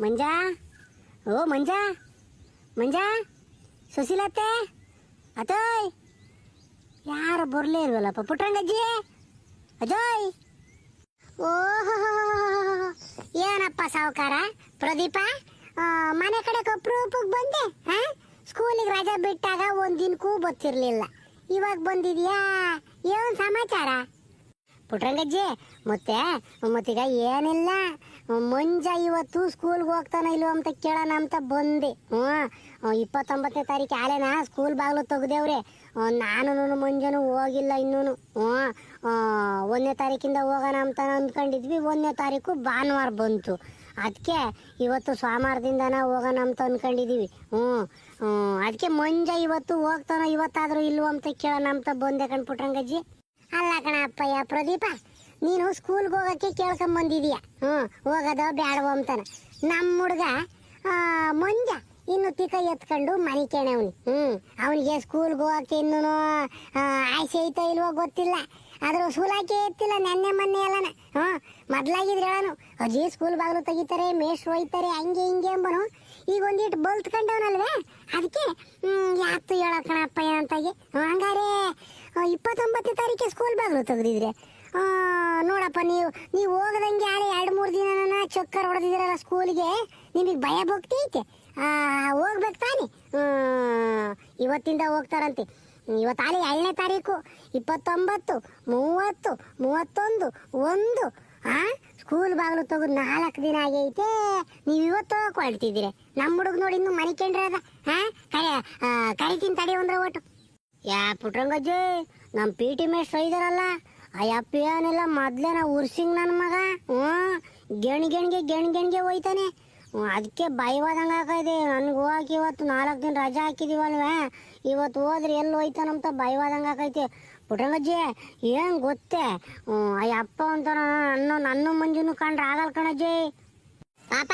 ಮಂಜಾ? ಓ, ಮಂಜಾ? ಮಂಜಾ? ಸುಶೀಲತ್ತೆ ಅತೋಯ್ ಯಾರು ಬರಲೇ ಇಲ್ವಲ್ಲಪ್ಪ ಪುಟ್ರಂಗಜ್ಜಿ ಅಜೋಯ್! ಓಹೋ! ಏನಪ್ಪ ಸಾವುಕಾರ, ಪ್ರದೀಪ? ಮನೆ ಕಡೆ ಅಪ್ರೂಪಕ್ಕೆ ಬಂದೆ, ಹಾ? ಸ್ಕೂಲಿಗೆ ರಜಾ ಬಿಟ್ಟಾಗ ಒಂದ್ ದಿನಕ್ಕೂ ಇವಾಗ ಬಂದಿದ್ಯಾ? ಏನು ಸಮಾಚಾರ? ಪುಟ್ರಂಗಜ್ಜಿ ಮತ್ತೆ, ಮತ್ತೀಗ ಏನಿಲ್ಲ. ಮಂಜ ಇವತ್ತು ಸ್ಕೂಲ್ಗೆ ಹೋಗ್ತಾನ ಇಲ್ವ ಅಂತ ಕೇಳೋಣ ಅಂತ ಬಂದೆ. ಹ್ಞೂ ಇಪ್ಪತ್ತೊಂಬತ್ತನೇ ತಾರೀಕು ಆಲೇನ? ಸ್ಕೂಲ್ ಬಾಗಿಲು ತೆಗ್ದೇವ್ರೆ. ನಾನು ಮಂಜನು ಹೋಗಿಲ್ಲ ಇನ್ನೂ ಹ್ಞೂ ಒಂದನೇ ತಾರೀಕಿಂದ ಹೋಗೋಣ ಅಂತ ಅಂದ್ಕೊಂಡಿದ್ವಿ. ಒಂದನೇ ತಾರೀಕು ಭಾನುವಾರ ಬಂತು. ಅದಕ್ಕೆ ಇವತ್ತು ಸೋಮವಾರದಿಂದನ ಹೋಗೋಣ ಅಂತ ಅಂದ್ಕೊಂಡಿದ್ದೀವಿ ಹ್ಞೂ ಅದಕ್ಕೆ ಮಂಜ ಇವತ್ತು ಹೋಗ್ತಾನೋ ಇವತ್ತಾದರೂ ಇಲ್ವೋ ಅಂತ ಕೇಳೋಣ ಅಂತ ಬಂದೆ ಕಣ್ಪುಟ್ರಂಗಜ್ಜಿ ಅಲ್ಲ ಕಣ ಅಪ್ಪಯ್ಯ ಪ್ರದೀಪ. ನೀನು ಸ್ಕೂಲ್ಗೆ ಹೋಗೋಕ್ಕೆ ಕೇಳ್ಕೊಂಬಂದಿದೀಯ ಹ್ಞೂ ಹೋಗೋದು ಬ್ಯಾಡವೋ ಅಂತಾನೆ. ನಮ್ಮ ಹುಡುಗ ಮಂಜ ಇನ್ನು ತಿಕ್ಕ ಎತ್ಕೊಂಡು ಮನೆ ಕೇಣವನಿ. ಹ್ಞೂ ಅವನಿಗೆ ಸ್ಕೂಲ್ಗೆ ಹೋಗೋಕ್ಕೆ ಇನ್ನೂ ಆಸೆ ಐತೋ ಇಲ್ವೋ ಗೊತ್ತಿಲ್ಲ. ಆದ್ರೂ ಸೂಲಾಕೆ ಎತ್ತಿಲ್ಲ ನೆನ್ನೆ ಮೊನ್ನೆ ಎಲ್ಲನ. ಹ್ಞೂ ಮೊದ್ಲಾಗಿದ್ರೆ ಹೇಳನು, ಅಜ್ಜಿ ಸ್ಕೂಲ್ ಬಾಗಿಲು ತೆಗಿತಾರೆ, ಮೇಷ್ಟ್ರು ಹೋಯ್ತಾರೆ ಹಂಗೆ ಹಿಂಗೆ ಎಂಬನು ಈಗ ಒಂದಿಟ್ಟು ಬಲ್ತ್ಕೊಂಡವನಲ್ವೇ? ಅದಕ್ಕೆ ಯಾತು ಹೇಳಕ್ಕಣಪ್ಪ ಅಪ್ಪಯ್ಯ ಅಂತಾಗಿ. ಹಂಗಾರೆ ಇಪ್ಪತ್ತೊಂಬತ್ತು ತಾರೀಕು ಸ್ಕೂಲ್ ಬಾಗಿಲು ತೆಗ್ದಿದ್ರೆ ನೋಡಪ್ಪ, ನೀವು ನೀವು ಹೋಗದಂಗೆ ಆಡಿ ಎರಡು ಮೂರು ದಿನ ಚಕ್ಕರ್ ಹೊಡೆದಿದ್ದೀರಲ್ಲ ಸ್ಕೂಲಿಗೆ, ನಿಮಗೆ ಭಯ ಭಕ್ತಿ ಐತೆ. ಹೋಗ್ಬೇಕು ತಾನೆ. ಇವತ್ತಿಂದ ಹೋಗ್ತಾರಂತೆ. ಇವತ್ತು ಆಲೆ ಏಳನೇ ತಾರೀಕು, ಇಪ್ಪತ್ತೊಂಬತ್ತು, ಮೂವತ್ತು, ಮೂವತ್ತೊಂದು, ಒಂದು, ಆ? ಸ್ಕೂಲ್ ಬಾಗಿಲು ತೆಗೆದು ನಾಲ್ಕು ದಿನ ಆಗೈತೆ. ನೀವು ಇವತ್ತು ಕೊಳ್ತಿದ್ದೀರಿ ನಮ್ಮ ಹುಡುಗ ನೋಡಿ ಇನ್ನು ಮನೆ ಅದ, ಹಾ? ಕರೆ ಕರಿತೀನಿ ತಡಿ ಒಟ್ಟು ಯಾ ಪುಟ್ರಂಗಜ್ಜಿ ನಮ್ಮ ಪಿ ಟಿ ಮೇಸ್ಟ್ರು ಇದಾರಲ್ಲ ಆ ಯಪ್ಪ ಏನಿಲ್ಲ ಮೊದ್ಲೇನ ಉರ್ಸಿಂಗ್ ನನ್ನ ಮಗ. ಹ್ಞೂ, ಗೆಣ್ ಗೆಣ್ಗೆ ಗೆಣ್ ಗೆಣ್ಗೆ ಹೋಯ್ತಾನೆ ಅದಕ್ಕೆ ಭಯವಾದಂಗೆ ಹಾಕಿದೆ ನನಗೆ ಹೋಗಕ್ಕೆ ಇವತ್ತು ನಾಲ್ಕು ದಿನ ರಜಾ ಹಾಕಿದೀವಲ್ವೇ. ಇವತ್ತು ಹೋದ್ರೆ ಎಲ್ಲಿ ಹೋಯ್ತಾನಂತ ಭಯವಾದಂಗೆ ಹಾಕೈತೆ ಪುಟ್ರಂಗಜ್ಜಿ ಏನು ಗೊತ್ತೇ? ಆ ಯಪ್ಪ ಅಂತ ನನ್ನ ನನ್ನ ಮಂಜುನು ಕಂಡ್ರೆ ಆಗಲ್ಲ ಕಣಜ್ಜಿ. ಪಾಪ,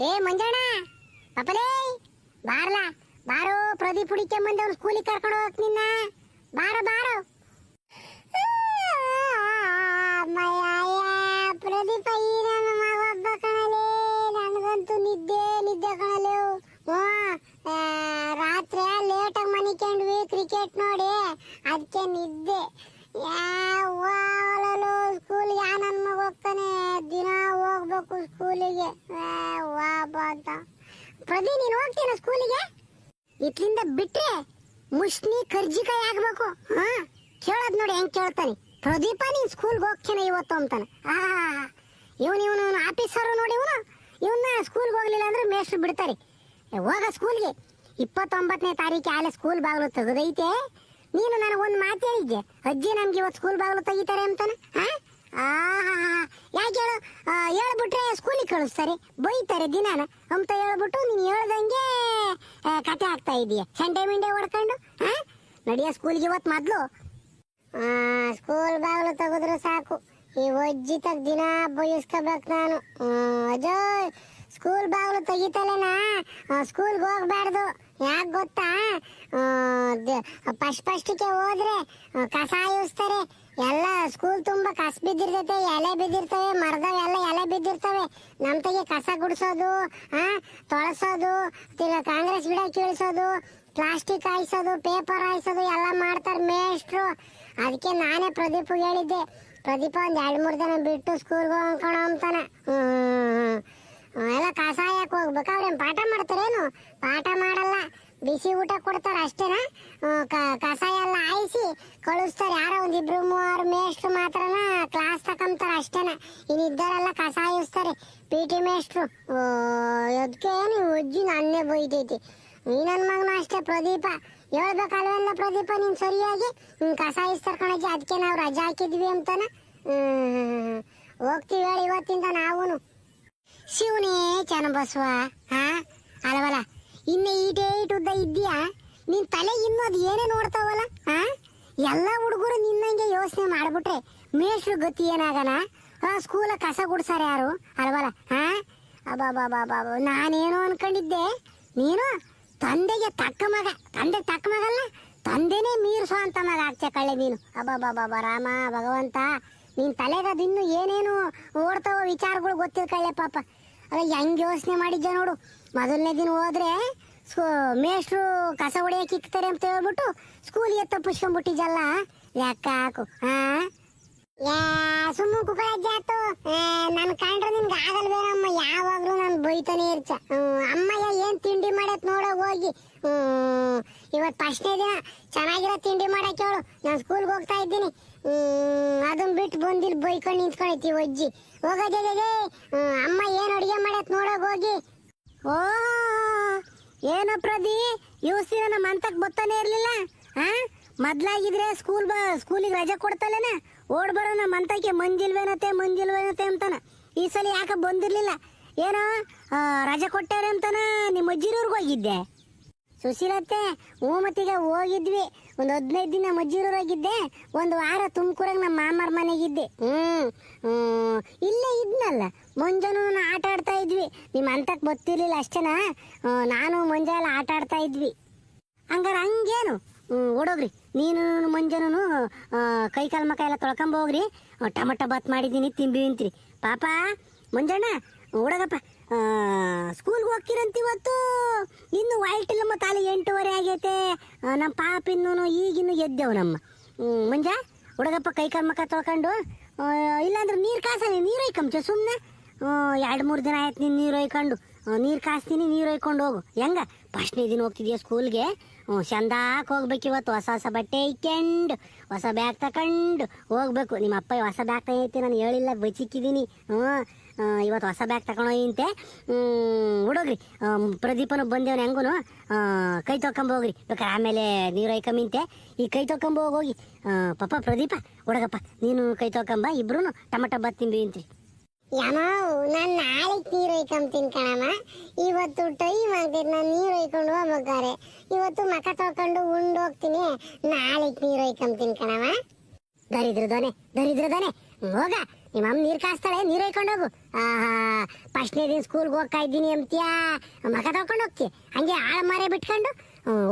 ಏ ಮಂಜಣ್ಣ, ಪಾಪಲೇ, ಬಾರ್ಲಾ, ಬಾರೋ ಪ್ರದೀಪ್ ಹುಡಿಕೆ ಮಂದಿ ಅವ್ರು ಸ್ಕೂಲಿಗೆ ಕರ್ಕೊಂಡು ಹೋಗಕ್ ನಿನ್ನ. ಬಾರೋ ಬಾರೋ. ನಿದ್ದೆ. ಯಾವಾಗಲೂ ಸ್ಕೂಲ್ ಯಾ ನನ್ನ ಮಗ ಹೋಗ್ತಾನೆ? ದಿನ ಹೋಗ್ಬೇಕು ಸ್ಕೂಲಿಗೆ ವಾ, ಬಾ ಅಂತ. ಪ್ರದಿ ನೀನು ಹೋಗ್ತೀನ ಸ್ಕೂಲಿಗೆ ಇಟ್ಲಿಂದ ಬಿಟ್ರೆ ಮುಷ್ಣಿ ಕರ್ಜಿಕಾಯಿ ಆಗ್ಬೇಕು. ಹಾ, ಕೇಳೋದ್ ನೋಡಿ ಹೆಂಗ್ ಕೇಳ್ತಾನೆ. ಪ್ರದೀಪ, ನೀನ್ ಸ್ಕೂಲ್ಗೆ ಹೋಗ್ತೇನೆ ಇವತ್ತು ಅಂತಾನೆ. ಆ, ಇವನು ಇವನು ಆಫೀಸರ್ ನೋಡಿ ಇವನು. ಇವನ್ನ ಸ್ಕೂಲ್ಗೆ ಹೋಗ್ಲಿಲ್ಲ ಅಂದ್ರೆ ಮೇಷ್ಟ್ರು ಬಿಡ್ತಾರೆ. ಹೋಗ ಸ್ಕೂಲ್ಗೆ ಇಪ್ಪತ್ತೊಂಬತ್ತನೇ ತಾರೀಕು ಆಲೆ ಸ್ಕೂಲ್ ಬಾಗಿಲು ತೆಗೆದೈತೆ. ನೀನು ನನಗೊಂದು ಮಾತು ಹೇಳಿದ್ದೆ ಅಜ್ಜಿ ನಮ್ಗೆ ಇವತ್ತು ಸ್ಕೂಲ್ ಬಾಗಿಲು ತೆಗಿತಾರೆ ಅಂತಾನೆ ಆಹಾ ಯಾಕೆ ಹೇಳು? ಆ, ಹೇಳ್ಬಿಟ್ರೆ ಸ್ಕೂಲಿಗೆ ಕಳಿಸ್ತಾರೆ ಬೈತಾರೆ ದಿನಾನ. ಅಂತ ಹೇಳ್ಬಿಟ್ಟು ನೀನು ಹೇಳ್ದಂಗೆ ಆ, ಕತೆ ಆಗ್ತಾ ಇದೀಯ? ಸಂಡೆ ಮಿಂಡೆ ಹೊಡ್ಕೊಂಡು ಹಾ? ನಡಿಯ ಸ್ಕೂಲ್ಗೆ ಇವತ್ತು ಮೊದಲು. ಸ್ಕೂಲ್ ಬಾಗಿಲು ತೆಗೆದ್ರೆ ಸಾಕು. ಈ ಒಜ್ಜಿ ತಗ ದಿನ ಬಯಸ್ಕೋಬೇಕು ನಾನು. ಅಜಯ್ ಸ್ಕೂಲ್ ಬಾಗಿಲು ತೆಗಿತಲೇನಾ ಸ್ಕೂಲ್ಗೆ ಹೋಗ್ಬಾರ್ದು. ಯಾಕೆ ಗೊತ್ತಾ? ಫಸ್ಟ್ ಫಸ್ಟಿಗೆ ಹೋದ್ರೆ ಕಸ ಹಾಯಿಸ್ತಾರೆ ಎಲ್ಲ ಸ್ಕೂಲ್ ತುಂಬ ಕಸ ಬಿದ್ದಿರ್ತೈತೆ, ಎಲೆ ಬಿದ್ದಿರ್ತವೆ ಮರದಾಗ ಎಲ್ಲ ಎಲೆ ಬಿದ್ದಿರ್ತವೆ. ನಮ್ಮ ತೆಗೆ ಕಸ ಗುಡಿಸೋದು, ಆ, ತೊಳಸೋದು, ತಿರ್ಗ ಕಾಂಗ್ರೆಸ್ ಗಿಡ ಕೇಳಿಸೋದು, ಪ್ಲಾಸ್ಟಿಕ್ ಹಾಯಿಸೋದು ಪೇಪರ್ ಹಾಯಿಸೋದು, ಎಲ್ಲ ಮಾಡ್ತಾರೆ ಮೇಷ್ಟ್ರು. ಅದಕ್ಕೆ ನಾನೇ ಪ್ರದೀಪ್ ಹೇಳಿದ್ದೆ. ಪ್ರದೀಪ ಒಂದು ಎರಡು ಮೂರು ದಿನ ಬಿಟ್ಟು ಸ್ಕೂಲ್ಗೆ ಹೋಗ್ಕೊಳ ಅಂತಾನೆ. ಎಲ್ಲ ಕಸಾಯಕ್ಕೆ ಹೋಗ್ಬೇಕು. ಹೋಗ್ಬೇಕಾದ್ರೆ ಪಾಠ ಮಾಡ್ತಾರೇನು? ಪಾಠ ಬಿಸಿ ಊಟ ಕೊಡ್ತಾರೆ ಅಷ್ಟೇನಾ? ಕಸಾಯ ಎಲ್ಲ ಆಯಿಸಿ ಕಳಿಸ್ತಾರೆ. ಯಾರೋ ಒಂದ್ ಇಬ್ರು ಮೂವರು ಮೇಷ್ಟ್ರು ಮಾತ್ರನ ಕ್ಲಾಸ್ ತಕೊಂತಾರೆ ಅಷ್ಟೇನ? ಇನ್ನಿದ್ದರೆಲ್ಲ ಕಸ ಆಯಿಸ್ತಾರೆ ಪಿ ಟಿ ಮೇಷ್ಟ್ರು ಅದಕ್ಕೆ ನೀವು ಅಜ್ಜಿ ನನ್ನೇ ಬೈತೈತಿ. ನೀ ನನ್ನ ಮಗನು ಅಷ್ಟೇ ಪ್ರದೀಪ. ಹೇಳ್ಬೇಕಲ್ವೆಲ್ಲ ಪ್ರದೀಪ ನೀನು ಸರಿಯಾಗಿ? ಹ್ಮ್, ಕಸ ಹಾಯಿಸ್ತಾರ ಕಣಜ್ಜಿ ಅದಕ್ಕೆ ನಾವು ರಜಾ ಹಾಕಿದ್ವಿ ಅಂತಾನ? ಹೋಗ್ತೀವಿ ಹೇಳಿ ಇವತ್ತಿಂದ ನಾವು ಶಿವನೇ ಚನ್ನಬಸವ ಹಾ? ಅಲವಲ್ಲ ಇನ್ನು ಈಟೇ ಇಟ್ಟುದ್ದ ಇದ್ದೀಯಾ? ನಿನ್ ತಲೆ ಇನ್ನೂ ಅದು ಏನೇ ನೋಡ್ತಾವಲ್ಲ ಹಾ ಎಲ್ಲ ಹುಡುಗರು ನಿನ್ನಂಗೆ ಯೋಚನೆ ಮಾಡ್ಬಿಟ್ರೆ ಮೇಷ್ರು ಗತಿ ಏನಾಗನ ಆ ಸ್ಕೂಲ ಕಸ ಗುಡ್ಸಾರ ಯಾರು? ಅಲ್ವಲ್ಲ ಹಾ ಅಬ್ಬಾ ನಾನೇನೋ ಅನ್ಕೊಂಡಿದ್ದೆ. ನೀನು? ತಂದೆಗೆ ತಕ್ಕ ಮಗ. ತಂದೆ ತಕ್ಕ ಮಗಲ್ಲ? ತಂದೆನೇ ಮೀರ್ಸೋ ಅಂತ ಮಗ ಆಗ್ತೆ ಕಳ್ಳೆ ನೀನು. ಅಬ್ಬಾ ರಾಮ, ಭಗವಂತ, ನಿನ್ ತಲೆಗದು ಇನ್ನೂ ಏನೇನು ಓಡ್ತಾವೋ ವಿಚಾರಗಳು ಗೊತ್ತಿಲ್ಲ ಕಳ್ಳೆ ಪಾಪ. ಅಲ್ಲ ಹೆಂಗೆ ಯೋಚನೆ ಮಾಡಿದ್ದೆ ನೋಡು. ಮೊದಲನೇ ದಿನ ಹೋದ್ರೆ ಸ್ಕೂ, ಮೇಷ್ಟ್ರು ಕಸ ಹೊಡೆಯಕ್ಕೆ ಇಕ್ತಾರೆ ಅಂತ ಹೇಳ್ಬಿಟ್ಟು ಸ್ಕೂಲಿಗೆ ತಪ್ಪಿಸ್ಕೊಂಡ್ಬಿಟ್ಟಿದ್ದಲ್ಲ ಲೆಕ್ಕ ಹಾಕು? ಹಾ ಸುಮ್ಮ ಕುಕಳಜ್ಜ ಆತು ನನ್ ಕಂಡ್ರೆ ನಿನ್ಗೆ ಆಗಲ್ವೇನಮ್ಮ ಯಾವಾಗಲೂ ನಾನು ಬೈತಾನೆ ಇರ್ಚ. ಅಮ್ಮಯ್ಯ ಏನ್ ತಿಂಡಿ ಮಾಡತ್ ನೋಡೋಗ್ ಹೋಗಿ. ಇವತ್ತು ಇವತ್ ಫಸ್ಟ್ನೇ ದಿನ ಚೆನ್ನಾಗಿರೋ ತಿಂಡಿ ಮಾಡಕ್ ಹೇಳು. ನಾನು ಸ್ಕೂಲ್ಗೆ ಹೋಗ್ತಾ ಇದ್ದೀನಿ. ಅದನ್ನ ಅದನ್ ಬಿಟ್ಟು ಬಂದಿಲ್ ಬೈಕೊಂಡು ನಿಂತ್ಕೊಂಡೈತಿ ಅಜ್ಜಿ ಹೋಗೋದೇ ಅಮ್ಮ ಏನ್ ಅಡುಗೆ ಮಾಡತ್ ನೋಡೋಗಿ ಹೋಗಿ. ಓ, ಏನೋ ಪ್ರದಿ ಇವಸ್ ದಿನ ನಮ್ಮ ಅಂತಕ್ ಬರ್ತಾನೆ ಇರ್ಲಿಲ್ಲ ಹಾ ಮೊದ್ಲಾಗಿದ್ರೆ ಸ್ಕೂಲ್ ಬ ಸ್ಕೂಲಿಗೆ ರಜೆ ಕೊಡ್ತಲೇನೆ? ಓಡ್ ಬರೋ ನಮ್ಮ ಅಂತಕ್ಕೆ ಮಂಜಿಲ್ವೇನತೆ ಮಂಜಿಲ್ವೇನತೆ ಅಂತಾನ. ಈ ಸಲ ಯಾಕೆ ಬಂದಿರಲಿಲ್ಲ? ಏನೋ ರಜೆ ಕೊಟ್ಟಾರೆ ಅಂತಾನ ನಿಮ್ಮ ಅಜ್ಜಿರೂರ್ಗೆ ಹೋಗಿದ್ದೆ. ಸುಶೀಲತ್ತೆ ಹ್ಞೂ ಮತ್ತೀಗ ಹೋಗಿದ್ವಿ. ಒಂದು ಹದಿನೈದು ದಿನ ಮಜ್ಜೂರಾಗಿದ್ದೆ ಒಂದು ವಾರ ತುಮಕೂರಾಗ ನಮ್ಮ ಮಾಮರ ಮನೆಗಿದ್ದೆ ಹ್ಞೂ ಇಲ್ಲೇ ಇದ್ನಲ್ಲ. ಮುಂಜಾನು ಆಟ ಆಡ್ತಾ ನಿಮ್ಮ ಅಂತಕ್ಕೆ ಗೊತ್ತಿರ್ಲಿಲ್ಲ ಅಷ್ಟೇನಾ? ನಾನು ಮುಂಜಾನೆ ಎಲ್ಲ ಆಟ ಆಡ್ತಾ ಇದ್ವಿ. ಹಂಗಾರೆ ಹಂಗೇನು? ಓಡೋಗ್ರಿ. ನೀನು, ಮುಂಜಾನೂ ಕೈ ಕಾಲು ಮಕ್ಕ ಎಲ್ಲ ತೊಳ್ಕೊಂಬೋಗ್ರಿ ಟೊಮಟೊ ಬಾತ್ ಮಾಡಿದ್ದೀನಿ ತಿಂಬಿ ಅಂತೀರಿ. ಪಾಪ ಮುಂಜಾನೆ ಓಡೋಗಪ್ಪ. ಸ್ಕೂಲ್ಗೆ ಹೋಗ್ತೀರಂತ ಇವತ್ತು? ಇನ್ನು ವೈಟ್ ಮತ್ತು ಅಲ್ಲಿ ಎಂಟೂವರೆ ಆಗೈತೆ. ನಮ್ಮ ಪಾಪ ಇನ್ನೂ ಈಗಿನ್ನು ಎದ್ದೇವು ನಮ್ಮ. ಮುಂಜಾನೆ ಮುಂಜಾ ಹುಡುಗಪ್ಪ ಕೈ ಕಾಲು ಮಕ್ಕ ತೊಳ್ಕೊಂಡು. ಇಲ್ಲಾಂದ್ರೆ ನೀರು ಕಾಸಲಿ ನೀರು ಒಯ್ಕಂಚ ಸುಮ್ಮನೆ ಎರಡು ಮೂರು ದಿನ ಆಯ್ತು ನೀನು ನೀರು ಒಯ್ಕೊಂಡು. ನೀರು ಕಾಸ್ತೀನಿ, ನೀರು ಒಯ್ಕೊಂಡು ಹೋಗು. ಹೆಂಗ? ಫಸ್ಟ್ನೇ ದಿನ ಹೋಗ್ತಿದ್ಯಾ ಸ್ಕೂಲ್ಗೆ? ಹ್ಞೂ, ಚಂದಾಕ್ ಹೋಗ್ಬೇಕು ಇವತ್ತು. ಹೊಸ ಹೊಸ ಬಟ್ಟೆ ಇಕ್ಕೊಂಡು. ಹೊಸ ಬ್ಯಾಗ್ ತಕೊಂಡು ಹೋಗ್ಬೇಕು. ನಿಮ್ಮ ಅಪ್ಪ ಹೊಸ ಬ್ಯಾಗ್ ತಗೈತಿ, ನಾನು ಹೇಳಿಲ್ಲ ಬಚ್ಚಿಕ್ಕಿದ್ದೀನಿ ಹ್ಞೂ ಇವತ್ತು ಹೊಸ ಬ್ಯಾಗ್ ತಗೊಂಡೋಗಿಂತೆ ಹುಡುಗ್ರಿ ಪ್ರದೀಪನು ಬಂದೇವ್ ಹೆಂಗೂ ಕೈ ತೊಕೊಂಬೋಗ್ರಿ ಬೇಕಾದ್ರೆ ಆಮೇಲೆ ನೀರು ಒಯ್ಕೊಂಬಿಂತೆ ಈ ಕೈ ತೊಕೊಂಬೋಗಿ ಪಪ್ಪ ಪ್ರದೀಪ, ಹುಡುಗಪ್ಪ, ನೀನು ಕೈ ತೊಕೊಂಬ ಇಬ್ರು ಟಮಟ ಬತ್ತಿಂಬಿ ಅಂತ್ರಿ. ಯಮೋ ನಾನು ನಾಳೆಗೆ ನೀರು ಒಯ್ಕೊಂತೀನಿ ಕಣಮ್ಮ. ಇವತ್ತು ಟೈಮ್ ಆಗ್ತೈತೆ, ನಾನು ನೀರು ಒಯ್ಕೊಂಡು ಹೋಗ್ಬೇಕಾರೆ ಇವತ್ತು ಮಕ ತೊಳ್ಕೊಂಡು ಉಂಡು ಹೋಗ್ತೀನಿ. ನಾಳೆಗೆ ನೀರು ಒಯ್ಕೊಂತೀನಿ ಕಣಮ್ಮ. ದರಿದ್ರದೋನೆ ದರಿದ್ರದೋನೆ ಹೋಗ ನಿಮ್ಮ ಅಮ್ಮ ನೀರು ಕಾಸ್ತಾಳೆ, ನೀರು ಹೈಕೊಂಡು ಹೋಗು. ಆಹಾ, ಫಸ್ಟ್ನೇ ದಿನ ಸ್ಕೂಲ್ಗೆ ಹೋಗ್ತಾ ಇದ್ದೀನಿ ಅಂತ್ಯಾ ಮಕ ತೊಳ್ಕೊಂಡು ಹೋಗ್ತಿ. ಹಂಗೆ ಆಳ ಮಾರೆ ಬಿಟ್ಕೊಂಡು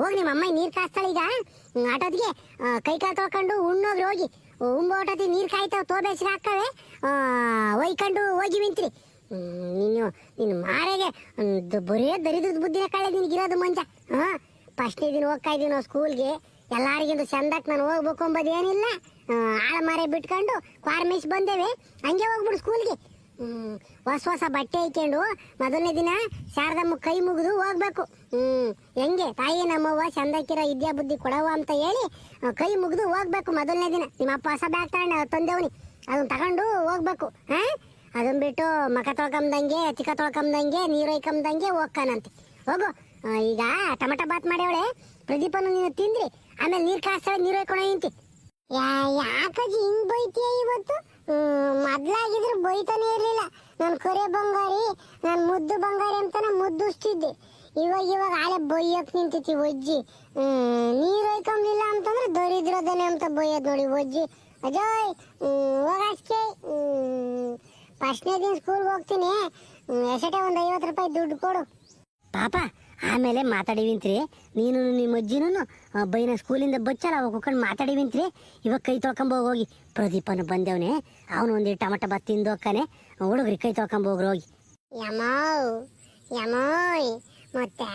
ಹೋಗಿ ನಿಮ್ಮ ಅಮ್ಮ, ನೀರು ಕಾಸ್ತಾಳೆ ಈಗ. ಆಟೋದಿಗೆ ಕೈ ಕಾಲು ತೊಳ್ಕೊಂಡು ಉಣ್ಣೋಗ್ರಿ ಹೋಗಿ. ಉಂಬ ನೀರ್ ಕಾಯ್ತಾವ ತೋ ಬೇಸಿಗೆ ಹಾಕವೆ ಒಯ್ಕೊಂಡು ಹೋಗಿ ಮಿಂತ್ರಿ ನೀನು ನಿನ್ನ ಮಾರೆಗೆ ಬರೀ ದರಿದ್ರದ ಬುದ್ಧಿನ ಕಳೆ ನಿನಗಿರೋದು ಮಂಜ. ಹಾಂ? ಫಸ್ಟ್ನೇ ದಿನ ಹೋಗ್ತಾ ಇದ್ದೀವಿ ನಾವು ಸ್ಕೂಲ್ಗೆ ಎಲ್ಲಾರಿಗಿಂತ ಚಂದಕ್ಕೆ ನಾನು ಹೋಗ್ಬೇಕು ಅಂಬೋದು ಏನಿಲ್ಲ. ಆಳ ಮಾರೆ ಬಿಟ್ಕೊಂಡು ಕ್ವಾರ್ಮೇಶ್ ಬಂದೇವೆ. ಹಂಗೆ ಹೋಗ್ಬಿಡು ಸ್ಕೂಲ್ಗೆ ಹೊಸ ಹೊಸ ಬಟ್ಟೆ ಇಟ್ಕೊಂಡು ಮೊದಲನೇ ದಿನ ಶಾರದಮ್ಮ ಕೈ ಮುಗಿದು ಹೋಗ್ಬೇಕು. ಹ್ಮ್. ಹೆಂಗೆ? ತಾಯಿ ನಮ್ಮವ್ವ ಚಂದಕ್ಕಿರೋ ವಿದ್ಯಾ ಬುದ್ಧಿ ಕೊಡವ ಅಂತ ಹೇಳಿ ಕೈ ಮುಗಿದು ಹೋಗ್ಬೇಕು ಮೊದಲನೇ ದಿನ. ನಿಮ್ಮಪ್ಪ ಹೊಸ ಬ್ಯಾಗ್ ತಗೊಂಡು ತಂದೆವನಿ. ಅದನ್ನ ತಗೊಂಡು ಹೋಗ್ಬೇಕು. ಹಾ? ಅದನ್ನ ಬಿಟ್ಟು ಮಕ ತೊಳ್ಕಂಬ್ದಂಗೆ, ಚಿಕ್ಕ ತೊಳ್ಕಂಬ್ದಂಗೆ, ನೀರು ಹೈಕಂಬ್ದಂಗೆ ಹೋಗ್ಕಾನಂತೆ. ಹೋಗು. ಈಗ ಟಮಟ ಬಾತ್ ಮಾಡ್ಯವಳೆ. ಪ್ರದೀಪನ ನೀನು ತಿಂದ್ರಿ. ಆಮೇಲೆ ನೀರು ಕಾಸ್ತಾಳೆ, ನೀರು ಒಯ್ಕೊಂಡು ನಿಂತಿ ಯಾ, ಯಾಕಜ್ಜಿ ಹಿಂಗ್ ಬೈತೀಯ ಇವತ್ತು? ಮೊದ್ಲಾಗಿದ್ರೆ ಬೈತಾನೆ ಇರ್ಲಿಲ್ಲ. ನಾನು ಕೊರೆ ಬಂಗಾರಿ, ನಾನು ಮುದ್ದು ಬಂಗಾರಿ ಅಂತ ಮುದ್ದುಸ್ತಿದ್ದೆ. ಇವಾಗ ಇವಾಗ ಆಳೆ ಬೊಯ್ಯಕ್ ನಿಂತೈತಿ ಒಜ್ಜಿ ನೀರು ಒಯ್ಕೊಂಬಿಲ್ಲ ಅಂತಂದ್ರೆ ದರಿದ್ರದನೆ ಅಂತ ಬೊಯ್ಯದ್ ನೋಡಿ ಒಜ್ಜಿ ಅಜಯ್ ಹೋಗಷ್ಟೇ ಫಸ್ಟ್ನೇ ದಿನ ಸ್ಕೂಲ್ಗೆ ಹೋಗ್ತೀನಿ. ಎಸಟೆ ಒಂದು ಐವತ್ತು ರೂಪಾಯಿ ದುಡ್ಡು ಕೊಡು. ಪಾಪ ಆಮೇಲೆ ಮಾತಾಡಿವಿಂತ್ರಿ. ನೀನು ನಿಮ್ಮ ಅಜ್ಜಿನೂ ಬೈನ ಸ್ಕೂಲಿಂದ ಬಚ್ಚಲ್ಲ, ಅವಾಗ ಹೋಗ್ಕೊಂಡು ಮಾತಾಡಿವಿಂತ್ರಿ. ಇವಾಗ ಕೈ ಹೋಗಿ. ಪ್ರದೀಪನ ಬಂದೇವನೇ. ಅವನು ಒಂದು ಟಮಟ ಬತ್ ತಿಂದು ಹೋಗ್ತಾನೆ. ಹುಡುಗ್ರಿ ಕೈ ತೊಳ್ಕೊಂಬ ಹೋಗ್ರಿ ಹೋಗಿ. ಯಮೋ, ಯಮೋಯ್, ಮತ್ತೆ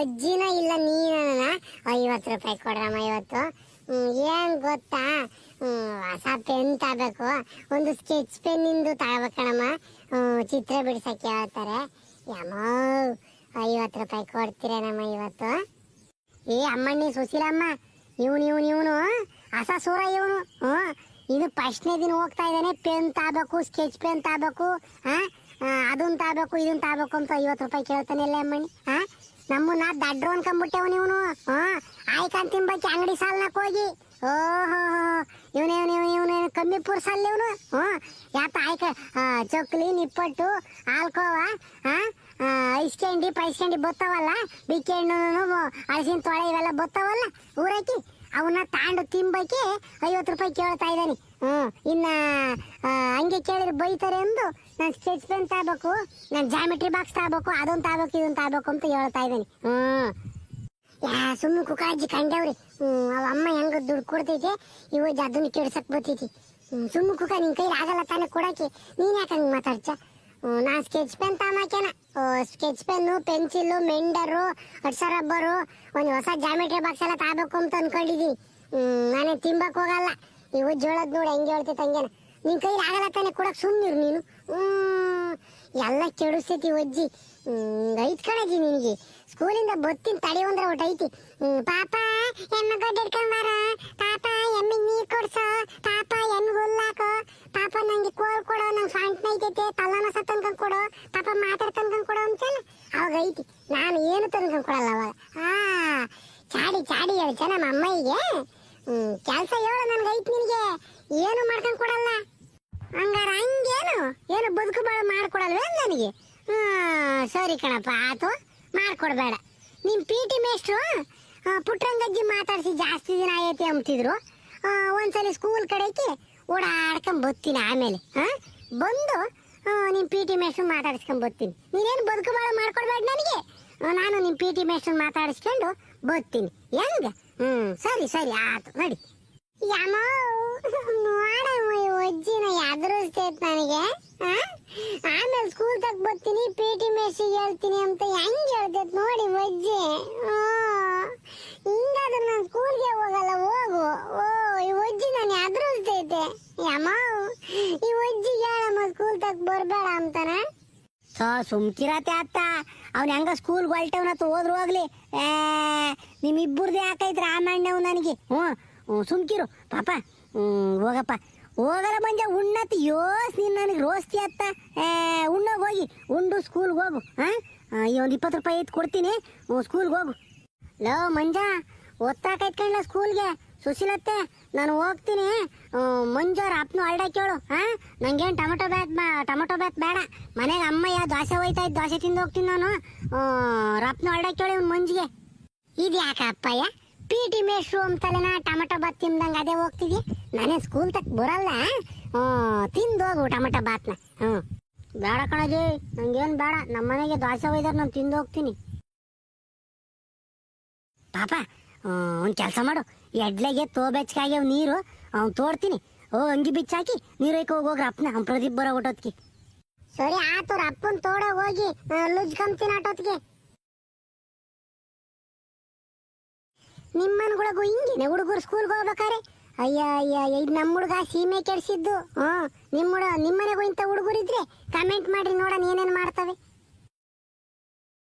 ಅಜ್ಜಿನ ಇಲ್ಲ ನೀನ ಐವತ್ತು ರೂಪಾಯಿ ಕೊಡ್ರಮ್ಮ ಇವತ್ತು. ಏನ್ ಗೊತ್ತಾ? ಹೊಸ ಪೆನ್ ತಾಗಬೇಕು ಒಂದು ಸ್ಕೆಚ್ ಪೆನ್ನಿಂದು ತಗೋಬೇಕಣಮ್ಮ ಚಿತ್ರ ಬಿಡ್ಸಕ್ಕೆ ಹೇಳ್ತಾರೆ. ಯಮೋ ಐವತ್ತು ರೂಪಾಯಿ ಕೊಡ್ತೀರೇನಮ್ಮ ಇವತ್ತು? ಏ, ಅಮ್ಮಣ್ಣಿ ಸುಶೀಲಮ್ಮ, ಇವನು ಇವನು ಇವನು ಹಸ ಸೂರ ಇವನು, ಹ್ಞೂ? ಇದು ಫಸ್ಟ್ನೇ ದಿನ ಹೋಗ್ತಾ ಇದ್ದಾನೆ, ಪೆನ್ ತಾಬೇಕು, ಸ್ಕೆಚ್ ಪೆನ್ ತಾಬೇಕು ಹಾಂ ಅದನ್ನ ತಾಬೇಕು ಇದನ್ನ ತಾಬೇಕು ಅಂತ ಐವತ್ತು ರೂಪಾಯಿ ಕೇಳ್ತಾನೆ ಇಲ್ಲ ಅಮ್ಮಣ್ಣಿ ಹಾಂ ನಮ್ಮನ್ನ ದಡ್ರು ಅನ್ಕೊಂಬಿಟ್ಟೆವನು ಇವನು ಹಾಂ ಆಯ್ಕಂತಿನ ಬಗ್ಗೆ ಅಂಗಡಿ ಸಾಲ್ನಕ್ ಹೋಗಿ ಓಹೋ ಇವನೇ, ಇವನು ಇವನು ಕಮ್ಮಿ ಪುರ್ಸಲ್ಲ ಇವನು. ಹ್ಞೂ. ಯಾತ ಆಯ್ಕ ಚಕ್ಲಿ, ನಿಪ್ಪಟ್ಟು, ಆಲ್ಕೋವ ಹಾಂ ಐಸ್ ಕ್ಯಾಂಡಿ, ಪೈಸ್ ಕ್ಯಾಂಡಿ ಬತ್ತಾವಲ್ಲ? ಬಿಕ್ಕಿ ಹಣ್ಣು ಅಳಸಿನ ತೊಳೆ ಇವೆಲ್ಲ ಬತ್ತಾವಲ್ಲ? ಊರಾಕಿ ಅವನ್ನ ತಾಂಡು ತಿಂಬಕ್ಕೆ ಐವತ್ತು ರೂಪಾಯಿ ಕೇಳ್ತಾ ಇದ್ದಾನೆ. ಹ್ಞೂ. ಇನ್ನ ಹಂಗೆ ಕೇಳಿದ್ರೆ ಬೈತಾರೆ ಎಂದು ನಾನು ಸ್ಕೆಚ್ ಪೆನ್ ತಗೋಬೇಕು, ನಾನು ಜಾಮೆಟ್ರಿ ಬಾಕ್ಸ್ ತಗೋಬೇಕು, ಅದೊಂದು ತಗೋಬೇಕು, ಇದೊಂದು ತಗೋಬೇಕು ಅಂತ ಹೇಳ್ತಾ ಇದ್ದಾನೆ. ಹ್ಞೂ. ಯಾ ಸುಮ್ಮನೆ ಕುಕಾಜಿ ಕಂಡವ್ರಿ ಅವ ಅಮ್ಮ ಹೆಂಗೆ ದುಡ್ಡು ಕೊಡ್ತೈತೆ ಇವತ್ತು ಅದನ್ನ ಕೆಡ್ಸಕ್ಕೆ ಬರ್ತೈತಿ. ಸುಮ್ಮ ಕುಕ, ನಿನ್ ಕೈಲಿ ಆಗಲ್ಲ ತಾನೇ ಕೊಡಕ್ಕೆ. ನೀನು ಯಾಕೆ ಹಂಗೆ ಮಾತಾಡ್ಚ? ನಾ ಸ್ಕೆಚ್ ಪೆನ್ ತಾಮಾಕೇನ ಸ್ಕೆಚ್ ಪೆನ್ನು ಪೆನ್ಸಿಲ್ಲು ಮೆಂಡರು ಅಟ್ಸ ರಬ್ಬರು, ಒಂದು ಹೊಸ ಜಾಮೆಟ್ರಿ ಬಾಕ್ಸ್ ಎಲ್ಲ ತಾಬೇಕು ಅಂತ ಅನ್ಕೊಂಡಿದ್ದೀನಿ ನಾನೇ ತಿಂಬಕ್ ಹೋಗಲ್ಲ. ಇವು ಜೋಳದ ನೋಡಿ ಹೆಂಗೆ ಹೇಳ್ತೈತೆ ಹಂಗೇನ. ನಿನ್ ಕೈಲಿ ಆಗಲ್ಲ ತಾನೆ ಕೊಡಕ್ ಸುಮ್ಮನಿರು ನೀನು. ಎಲ್ಲ ಕೆಡಿಸ್ತೈತಿ ಒಜ್ಜಿ ಐತ್ ಕಣಜಿ ನಿನಗೆ. ಸ್ಕೂಲಿಂದ ಬತ್ತಿನ ತಡಿ ಅಂದ್ರೆ ಒಟ್ಟು ಐತಿ. ಪಾಪ, ಎಮ್ಮೆ ಗಡ್ಡೆ ಇಟ್ಕೊಂಬಾರ ಪಾಪ, ಎಮ್ಮಿಗೆ ನೀರು ಕೊಡ್ಸೋ. ಪಾಪ ಎಮ್ಮಿಗೆ ಹುಲ್ಲಾಕೋ ಪಾಪ ನಂಗೆ ಕೋಲ್ ಕೊಡೋ, ನಂಗೆ ಫಾಂಟ್ ಐತೈತೆ ತಲ್ಲನ ಸ ಅನ್ಕೊಂಡ್ ಕೊಡೋ. ಪಾಪ ಮಾತಾಡ್ತನ್ಕೊಂಡ್ ಕೊಡೋ ಅಂತ ಅವಾಗ ಐತಿ. ನಾನು ಏನು ತನ್ಕೊಂಡ್ ಕೊಡಲ್ಲ ಅವಾಗ. ಆ, ಚಾಡಿ ಚಾಡಿ ಹೇಳ್ಚ ನಮ್ಮ ಅಮ್ಮಯ್ಯಗೆ ಕೆಲ್ಸ ಹೇಳು ನನ್ಗೆ ಐತಿ ನಿನಗೆ. ಏನು ಮಾಡ್ಕೊಂಡು ಕೊಡಲ್ಲ? ಹಂಗಾರ ಹಂಗೇನು? ಏನು ಬದುಕು ಬಾಳ ಮಾಡ್ಕೊಡಲ್ವೇ ನನಗೆ? ಹ್ಮ್, ಸರಿ ಕಣಪ್ಪ, ಆತು ಮಾಡ್ಕೊಡ್ಬೇಡ. ನಿಮ್ಮ ಪಿ ಟಿ ಮೇಸ್ಟ್ರು ಪುಟ್ಟರಂಗಜ್ಜಿ ಮಾತಾಡಿಸಿ ಜಾಸ್ತಿ ದಿನ ಐತಿ ಅಂಬ್ತಿದ್ರು. ಒಂದ್ಸಲಿ ಸ್ಕೂಲ್ ಕಡೆಗೆ ಓಡಾಡ್ಕೊಂಡ್ ಬರ್ತೀನಿ ಆಮೇಲೆ, ಹಾಂ? ಬಂದು ನಿಮ್ಮ ನಿಮ್ ಪಿ ಟಿ ಮೇಸ್ಟ್ರು ಮಾತಾಡಿಸ್ಕೊಂಡ್ ಬತ್ತೀನಿ. ನೀನೇನು ಬದುಕು ಬಾಳ ಮಾಡ್ಕೊಡ್ಬೇಡ ನನಗೆ? ನಾನು ನಿಮ್ಮ ಪಿ ಟಿ ಮೇಸ್ಟ್ರು ಮಾತಾಡಿಸ್ಕೊಂಡು ಬತ್ತೀನಿ. ಹೆಂಗ? ಹ್ಞೂ ಸರಿ ಸರಿ, ಆತು, ನಡಿ. ನನಗೆ? ಆಮೇಲೆ ಸ್ಕೂಲ್ ತಗ ಬರ್ತೀನಿ ಪಿ ಟಿ ಮೆಸ್ಸಿಗೆ ಹೇಳ್ತೀನಿ ಅಂತ ಹೆಂಗ್ ಹೇಳ್ತೈತ್ ನೋಡಿ ಅಜ್ಜಿ ಆ, ಹಿಂಗಾದ್ರೆ ನಾನು ಸ್ಕೂಲ್ಗೆ ಹೋಗಲ್ಲ ಹೋಗು. ಓ ಈ ಅಜ್ಜಿ ನಾನು ಎದುರಿಸ್ತೈತೆ. ಯಮ್ಮ ಈ ಅಜ್ಜಿಗೆ ಹೇಳಮ್ಮ ಸ್ಕೂಲ್ ತಗ ಬರ್ಬೇಡ ಅಂತಾನ. ಸೊ ಸುಮ್ಕಿರತ್ತೆ ಅತ್ತ ಅವ್ನ ಹೆಂಗ ಸ್ಕೂಲ್ಗೆ ಹೊಲ್ಟವ್ನ ಹೋದ್ರು ಹೋಗ್ಲಿ. ನಿಮ್ಮಿಬ್ಬರದೇ ಯಾಕೈತೆ ಆಮಣ್ಣವ್ ನನಗೆ. ಹ್ಞೂ ಸುಮ್ಕಿರು. ಪಾಪ ಹೋಗಪ್ಪ. ಹೋಗಲ್ಲ ಮಂಜ, ಉಣ್ಣತ್. ಯೋಸ್ ನೀನು ನನಗೆ ರೋಸ್ತಿ ಅತ್ತ. ಉಣ್ಣೋಗಿ ಹೋಗಿ. ಉಂಡು ಸ್ಕೂಲ್ಗೆ ಹೋಗು. ಹಾಂ ಈ ಒಂದು ಇಪ್ಪತ್ತು ರೂಪಾಯಿ ಐತೆ ಕೊಡ್ತೀನಿ. ಸ್ಕೂಲ್ಗೆ ಹೋಗು. ಲೋ, ಮಂಜ ಓದ್ತಾಕೈತ್ಕಂಡ್ಲ ಸ್ಕೂಲ್ಗೆ ಸುಶೀಲತ್ತೆ, ನಾನು ಹೋಗ್ತೀನಿ. ಮಂಜೋರ ಅಪ್ಪನು ಅಲ್ಡ ಕೇಳು. ಹಾ ನಂಗೇನು ಟೊಮೆಟೊ ಬ್ಯಾತ್ ಟೊಮೆಟೊ ಬ್ಯಾತ್ ಬೇಡ. ಮನೆಗೆ ಅಮ್ಮಯ್ಯ ದೋಸೆ ಹೋಯ್ತಾ ಇದ್ದು ದೋಸೆ ತಿಂದು ಹೋಗ್ತೀನಿ ನಾನು. ರಪ್ನ ಅಲ್ಡ ಕೇಳಿ ಮಂಜಿಗೆ. ಇದ್ಯಾಕ ಯಾಕೆ ಅಪ್ಪಯ್ಯ ಪಿ ಟಿ ಮೇಶ್ರೂಮ್ ತಲೆನ ಟೊಮೆಟೊ ಬಾತ್ ತಿಂದಂಗೆ ಅದೇ ಹೋಗ್ತಿದ್ವಿ ನಾನೇ ಸ್ಕೂಲ್ ತಕ್ ಬರಲ್ಲ ತಿಂದು ಹೋಗು ಟೊಮೊಟೊ ಬಾತ್ನ ಹ್ಞೂ. ಬೇಡ ಕಣಜಿ, ನಂಗೇನು ಬೇಡ. ನಮ್ಮ ಮನೆಗೆ ದೋಸೆ ಒಯ್ದಾರ ನಾನು ತಿಂದು ಹೋಗ್ತೀನಿ. ಪಾಪ ಒಂದು ಕೆಲಸ ಮಾಡು. ಎಡ್ಲೆಗೆ ತೋ ಬೆಚ್ಚಗಾಗ್ಯಾವ ನೀರು, ಅವ್ನು ತೋಡ್ತೀನಿ. ಓ, ಅಂಗಿ ಬಿಚ್ಚಾಕಿ ನೀರು ಹೋಗಿ ಅಪ್ಪನ, ಅವ್ನು ಪ್ರದೀಪ್ ಬರೋ ಊಟೋತ್ಕಿ ಸರಿ ಆತು ಅಪ್ಪನ ತೋಡ ಹೋಗಿ ಲುಜ್ಕೊಂತೀನಿ ಆಟೋತ್ಗೆ. ನಿಮ್ಮನ್ಗೊಳಗು ಹಿಂಗೇನೆ ಹುಡುಗರು ಸ್ಕೂಲ್ಗೆ ಹೋಗ್ಬೇಕಾರೆ? ಅಯ್ಯ ಅಯ್ಯ ಇದು ನಮ್ಮ ಹುಡುಗ ಸೀಮೆ ಕೆಡಿಸಿದ್ದು. ಹ್ಞೂ ನಿಮ್ಮ ಹುಡುಗ ನಿಮ್ಮನೆಗೂ ಇಂಥ ಹುಡುಗರಿದ್ರೆ ಕಮೆಂಟ್ ಮಾಡಿರಿ ನೋಡೋಣ ಏನೇನು ಮಾಡ್ತವೆ.